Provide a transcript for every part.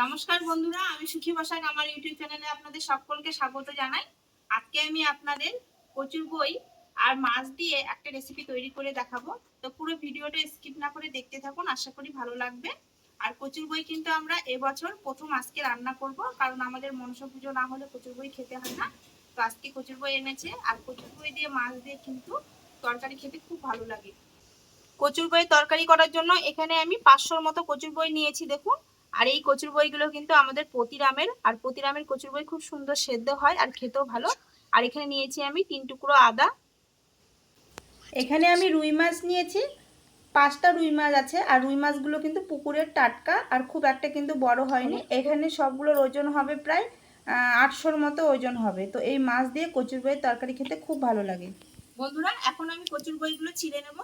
নমস্কার বন্ধুরা, আমি সুখী বসাক আমার ইউটিউব চ্যানেলে আপনাদের সকলকে স্বাগত জানাই। আজকে আমি আপনাদের কচুর বই আর মাছ দিয়ে একটা রেসিপি তৈরি করে দেখাবো। তো পুরো ভিডিওটা স্কিপ না করে দেখতে থাকুন, আশা করি ভালো লাগবে। আর কচুর বই কিন্তু আমরা এবছর প্রথম আজকে রান্না করব, কারণ আমাদের মনসা পুজো না হলে কচুর বই খেতে হয় না। তো আজকে কচুর বই এনেছে, আর কচুর বই দিয়ে মাছ দিয়ে কিন্তু তরকারি খেতে খুব ভালো লাগে। কচুর বই তরকারি করার জন্য এখানে আমি পাঁচশোর মতো কচুর বই নিয়েছি, দেখুন। আর এই কচুর বইগুলো কিন্তু আমাদের প্রতিরামের আর প্রতিরামের কচুর বই খুব সুন্দর সেদ্ধ হয় আর খেতেও ভালো। আর এখানে নিয়েছি আমি তিন টুকরো আদা। এখানে আমি রুই মাছ নিয়েছি পাঁচটা রুই মাছ আছে আর রুই মাছগুলো কিন্তু পুকুরের টাটকা আর খুব একটা কিন্তু বড় হয়নি। এখানে সবগুলোর ওজন হবে প্রায় আটশোর মতো ওজন হবে। তো এই মাছ দিয়ে কচুর বইয়ের তরকারি খেতে খুব ভালো লাগে। বন্ধুরা এখন আমি কচুর বইগুলো ছিঁড়ে নেব।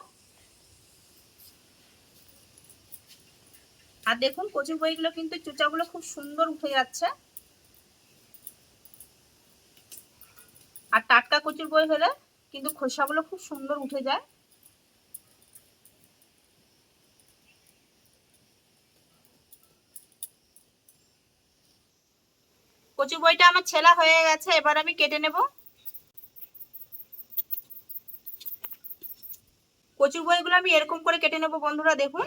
আর দেখুন, কচুর বইগুলো কিন্তু চুচাগুলো খুব সুন্দর উঠে যাচ্ছে। আর টাটকা কচুর বই হলে কিন্তু খোসাগুলো খুব সুন্দর উঠে যায়। কচুর বইটা আমার ছেলা হয়ে গেছে, এবার আমি কেটে নেব। কচু বইগুলো আমি এরকম করে কেটে নেব বন্ধুরা, দেখুন।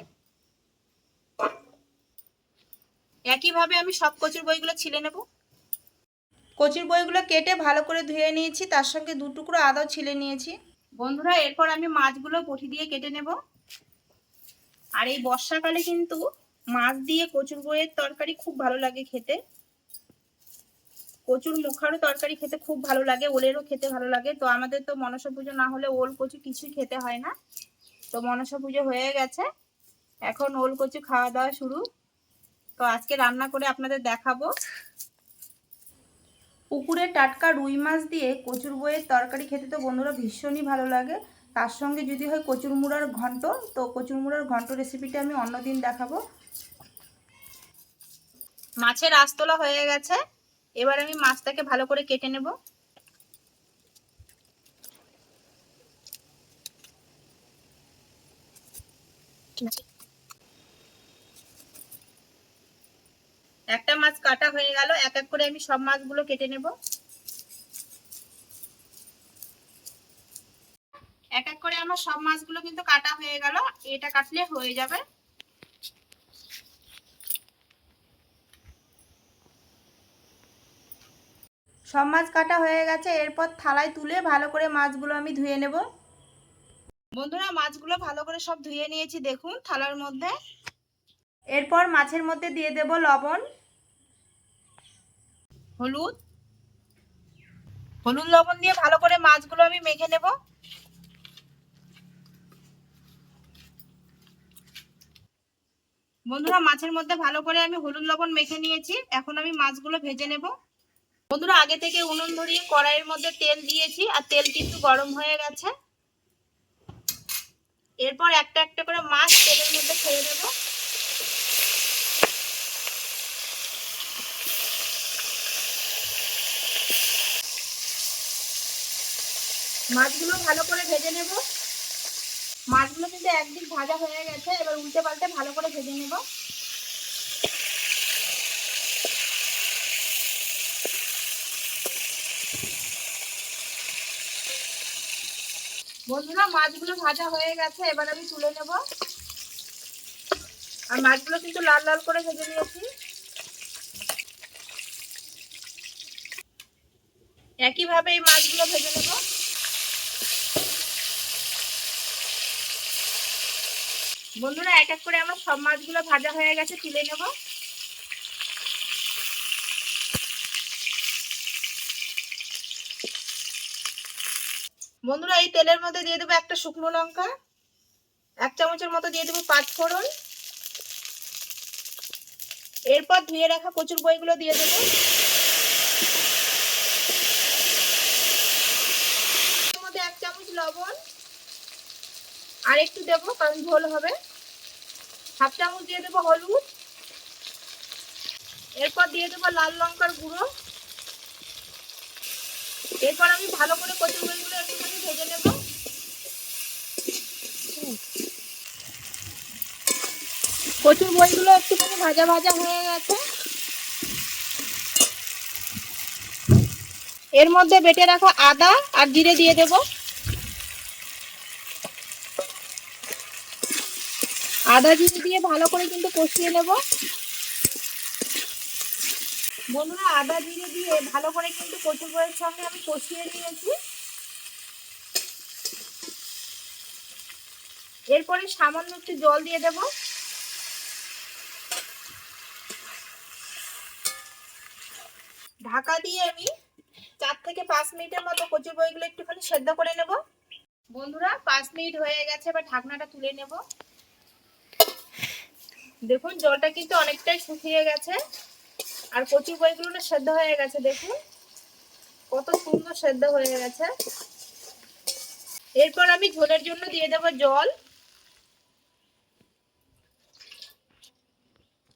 একইভাবে আমি সব কচুর বইগুলো ছিলে নেব। কচুর বইগুলো কেটে ভালো করে ধুয়ে নিয়েছি, তার সঙ্গে দু টুকরো আদাও ছিলে নিয়েছি। বন্ধুরা, এরপর আমি মাছগুলো পঠি দিয়ে কেটে নেব। আর এই বর্ষাকালে কিন্তু মাছ দিয়ে কচুর বইয়ের তরকারি খুব ভালো লাগে খেতে। কচুর মুখারও তরকারি খেতে খুব ভালো লাগে, ওলেরও খেতে ভালো লাগে। তো আমাদের তো মনসা পুজো না হলে ওল কচু কিছুই খেতে হয় না। তো মনসা পুজো হয়ে গেছে। এখন ওল কচু খাওয়া দাওয়া শুরু। তো আজকে রান্না করে আপনাদের দেখাবো। পুকুরে টাটকা রুই মাছ দিয়ে কচুর বইয়ের তরকারি খেতে তো বন্ধুরা ভীষণই ভালো লাগে। তার সঙ্গে যদি হয় কচুর মুড়ার ঘন্ট তো কচুর মুড়ার ঘন্ট রেসিপিটা আমি অন্যদিন দেখাবো। মাছের আস্তলা হয়ে গেছে। এবার আমি মাছটাকে ভালো করে কেটে নেব। ঠিক আছে একটা মাছ কাটা হয়ে গেল, এক এক করে আমি সব মাছগুলো কেটে নেব। এক এক করে আমার সব মাছগুলো কিন্তু কাটা হয়ে গেল, এটা কাটলে হয়ে যাবে। সব মাছ কাটা হয়ে গেছে, এরপর থালায় তুলে ভালো করে মাছগুলো আমি ধুয়ে নেব। বন্ধুরা, মাছগুলো ভালো করে সব ধুয়ে নিয়েছি, দেখুন থালার মধ্যে। এরপর মাছের মধ্যে দিয়ে দেব লবণ। হলুদ। হলুদ লবণ দিয়ে ভালো করে মাছগুলো আমি মেখে নেব। বন্ধুরা, মাছের মধ্যে ভালো করে আমি হলুদ লবণ মেখে নিয়েছি। এখন আমি মাছগুলো ভেজে নেব। বন্ধুরা, আগে থেকে উনুন ধরিয়ে কড়াইয়ের মধ্যে তেল দিয়েছি, আর তেল কিন্তু গরম হয়ে গেছে। এরপর একটা একটা করে মাছ তেলের মধ্যে ছেড়ে দেবো। মাছগুলো ভালো করে ভেজে নেব। মাছগুলো কিন্তু একদিক ভাজা হয়ে গেছে, এবার উল্টে পাল্টে ভালো করে ভেজে নেব। বন্ধুরা, মাছগুলো ভাজা হয়ে গেছে, এবার আমি তুলে নেব। আর মাছগুলো কিন্তু লাল লাল করে ভেজে নিয়েছি। একইভাবে এই মাছগুলো ভেজে নেব। বন্ধুরা, এক এক করে আমার সব মাছগুলো ভাজা হয়ে গেছে, তুলে নেব। বন্ধুরা, এই তেলের মধ্যে দিয়ে দেবো একটা শুকনো লঙ্কা, এক চামচের মতো দিয়ে দেবো পাঁচ ফোড়ন। এরপর ধুয়ে রাখা কচুর বইগুলো দিয়ে দেবো। মধ্যে এক চামচ লবণ। আর একটু দেবো কারণ ঝোল হবে। হাফ চামচ দিয়ে দেবো হলুদ। এরপর দিয়ে দেবো লাল লঙ্কার গুঁড়ো। এরপর আমি ভালো করে কচুরমুড়িগুলো একটুখানি ভেজে নেব। কচুর বইগুলো একটুখানি ভাজা ভাজা হয়ে গেছে। এর মধ্যে বেটে রাখা আদা আর জিরে দিয়ে দেবো। আদা জিরে দিয়ে ভালো করে কিন্তু কষিয়ে নেব। বন্ধুরা, আদা জিরে দিয়ে ভালো করে কিন্তু কচুর বইয়ের সঙ্গে আমি কষিয়ে নিয়েছি। এরপরে সামান্য একটু জল দিয়ে দেব। ঢাকা দিয়ে আমি চার থেকে পাঁচ মিনিটের মতো কচুর বইগুলো একটুখানি সেদ্ধ করে নেব। বন্ধুরা, পাঁচ মিনিট হয়ে গেছে, এবার ঢাকনাটা তুলে নেব। দেখুন, জলটা কিন্তু অনেকটাই শুকিয়ে গেছে। আর কচুর বইগুলো সেদ্ধ হয়ে গেছে, দেখুন। কত সুন্দর সেদ্ধ হয়ে গেছে। এরপর আমি ঝোলের জন্য দিয়ে দেবো জল।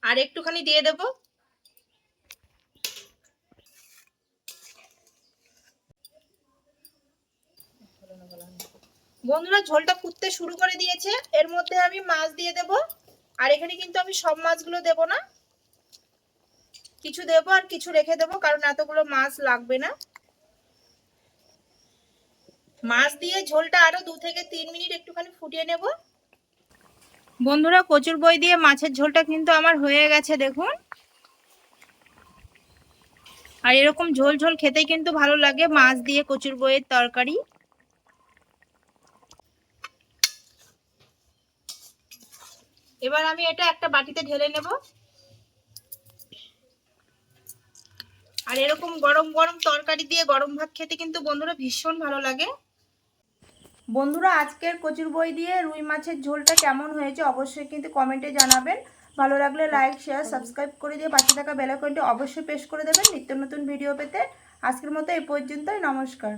আর একটুখানি দিয়ে দেব। বন্ধুরা, ঝোলটা ফুটতে শুরু করে দিয়েছে। এর মধ্যে আমি মাছ দিয়ে দেব। আর এখানে কিন্তু আমি সব মাছগুলো দেব না। কিছু দেব আর কিছু রেখে দেব, কারণ এতগুলো মাছ লাগবে না। মাছ দিয়ে ঝোলটা আরও দু থেকে তিন মিনিট একটুখানি ফুটিয়ে নেব। বন্ধুরা, কচুর বই দিয়ে মাছের ঝোলটা কিন্তু আমার হয়ে গেছে, দেখুন। আর এরকম ঝোল ঝোল খেতেই কিন্তু ভালো লাগে, মাছ দিয়ে কচুর বইয়ের তরকারি। এবার আমি এটা একটা বাটিতে ঢেলে নেব। আর এরকম গরম গরম তরকারি দিয়ে গরম ভাত খেতে কিন্তু বন্ধুরা ভীষণ ভালো লাগে। বন্ধুরা, আজকের কচুর বই দিয়ে রুই মাছের ঝোলটা কেমন হয়েছে অবশ্যই কিন্তু কমেন্টে জানাবেন। ভালো লাগলে লাইক শেয়ার সাবস্ক্রাইব করে দিয়ে পাশে থাকা বেলাকনটি অবশ্যই পেশ করে দেবেন। নিত্য নতুন ভিডিও পেতে আজকের মতো এই পর্যন্তই। নমস্কার।